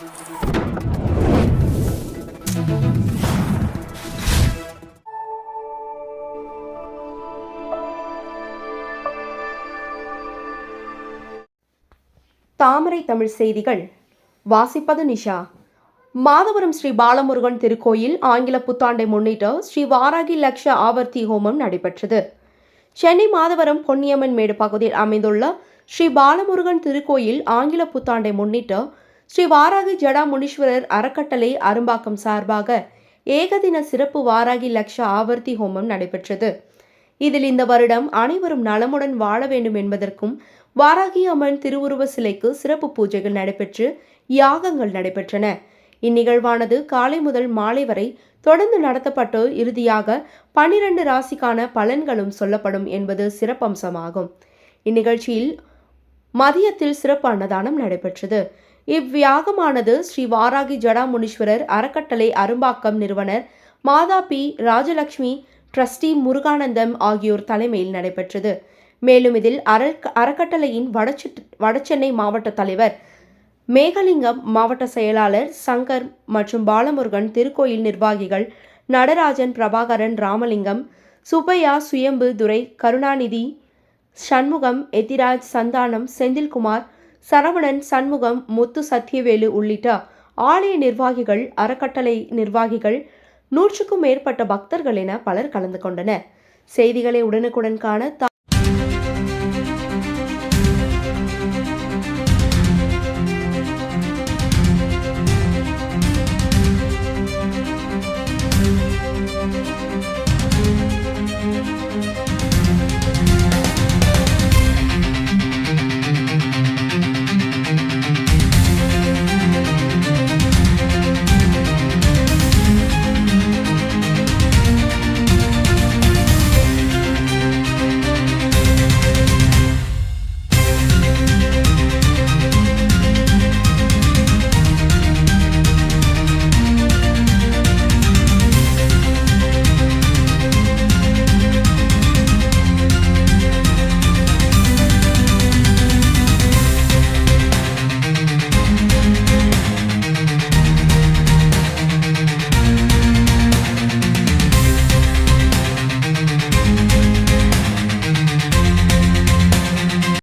தாமரை தமிழ் செய்திகள். வாசிப்பது நிஷா. மாதவரம் ஸ்ரீ பாலமுருகன் திருக்கோயில் ஆங்கில புத்தாண்டை முன்னிட்டு ஸ்ரீ வாராகி லக்ஷ ஆவர்த்தி ஹோமம் நடைபெற்றது. சென்னை மாதவரம் பொன்னியம்மன் மேடு பகுதியில் அமைந்துள்ள ஸ்ரீ பாலமுருகன் திருக்கோயில் ஆங்கில புத்தாண்டை முன்னிட்டு ஸ்ரீ வாராகி ஜடா முனீஸ்வரர் அறக்கட்டளை அரும்பாக்கம் சார்பாக ஏகதின சிறப்பு வாராகி லக்ஷ ஆவர்த்தி ஹோமம் நடைபெற்றது. இதில் இந்த வருடம் அனைவரும் நலமுடன் வாழ வேண்டும் என்பதற்கும் வாராகி அம்மன் திருவுருவ சிலைக்கு சிறப்பு பூஜைகள் நடைபெற்று யாகங்கள் நடைபெற்றன. இந்நிகழ்வானது காலை முதல் மாலை வரை தொடர்ந்து நடத்தப்பட்டு இறுதியாக பன்னிரண்டு ராசிக்கான பலன்களும் சொல்லப்படும் என்பது சிறப்பம்சமாகும். இந்நிகழ்ச்சியில் மதியத்தில் சிறப்பு அன்னதானம் நடைபெற்றது. இவ்வியாகமானது ஸ்ரீ வாராகி ஜடாமுனீஸ்வரர் அறக்கட்டளை அரும்பாக்கம் நிறுவனர் மாதா பி. ராஜலட்சுமி ட்ரஸ்டி முருகானந்தம் ஆகியோர் தலைமையில் நடைபெற்றது. மேலும் இதில் அறக் அறக்கட்டளையின் வடச்சு வடசென்னை மாவட்ட தலைவர் மேகலிங்கம் மாவட்ட செயலாளர் சங்கர் மற்றும் பாலமுருகன் திருக்கோயில் நிர்வாகிகள் நடராஜன் பிரபாகரன் ராமலிங்கம் சுப்பையா சுயம்பு துரை கருணாநிதி சண்முகம் எத்திராஜ் சந்தானம் செந்தில்குமார் சரவணன் சண்முகம் முத்து சத்யவேலு உள்ளிட்ட ஆலய நிர்வாகிகள் அறக்கட்டளை நிர்வாகிகள் நூற்றுக்கும் மேற்பட்ட பக்தர்கள் என பலர் கலந்து கொண்டனர். செய்திகளை உடனுக்குடன் காண